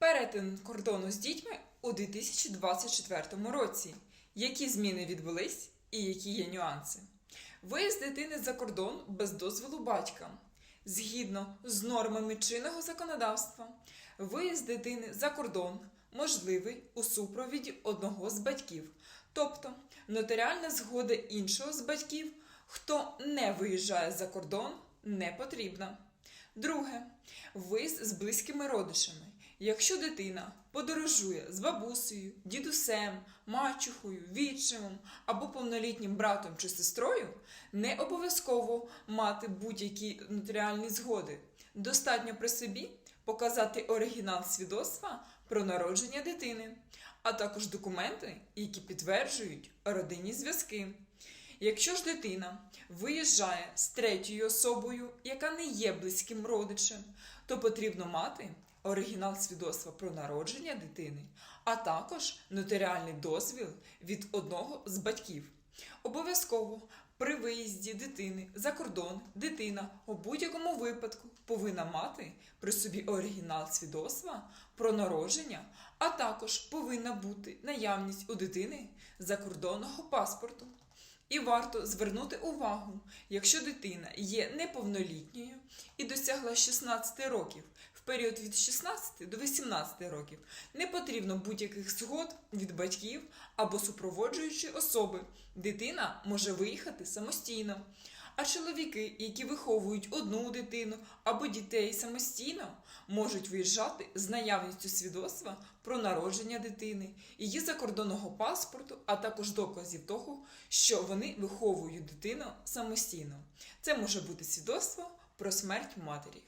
Перетин кордону з дітьми у 2024 році. Які зміни відбулись і які є нюанси? Виїзд дитини за кордон без дозволу батька. Згідно з нормами чинного законодавства, виїзд дитини за кордон можливий у супровіді одного з батьків, тобто нотаріальна згода іншого з батьків, хто не виїжджає за кордон, не потрібна. Друге виїзд з близькими родичами. Якщо дитина подорожує з бабусею, дідусем, мачухою, відчимом або повнолітнім братом чи сестрою, не обов'язково мати будь-які нотаріальні згоди. Достатньо при собі показати оригінал свідоцтва про народження дитини, а також документи, які підтверджують родинні зв'язки. Якщо ж дитина виїжджає з третьою особою, яка не є близьким родичем, то потрібно мати оригінал свідоцтва про народження дитини, а також нотаріальний дозвіл від одного з батьків. Обов'язково при виїзді дитини за кордон дитина у будь-якому випадку повинна мати при собі оригінал свідоцтва про народження, а також повинна бути наявність у дитини закордонного паспорту. І варто звернути увагу, якщо дитина є неповнолітньою і досягла 16 років, період від 16 до 18 років не потрібно будь-яких згод від батьків або супроводжуючої особи. Дитина може виїхати самостійно. А чоловіки, які виховують одну дитину або дітей самостійно, можуть виїжджати з наявністю свідоцтва про народження дитини, її закордонного паспорту, а також доказів того, що вони виховують дитину самостійно. Це може бути свідоцтво про смерть матері.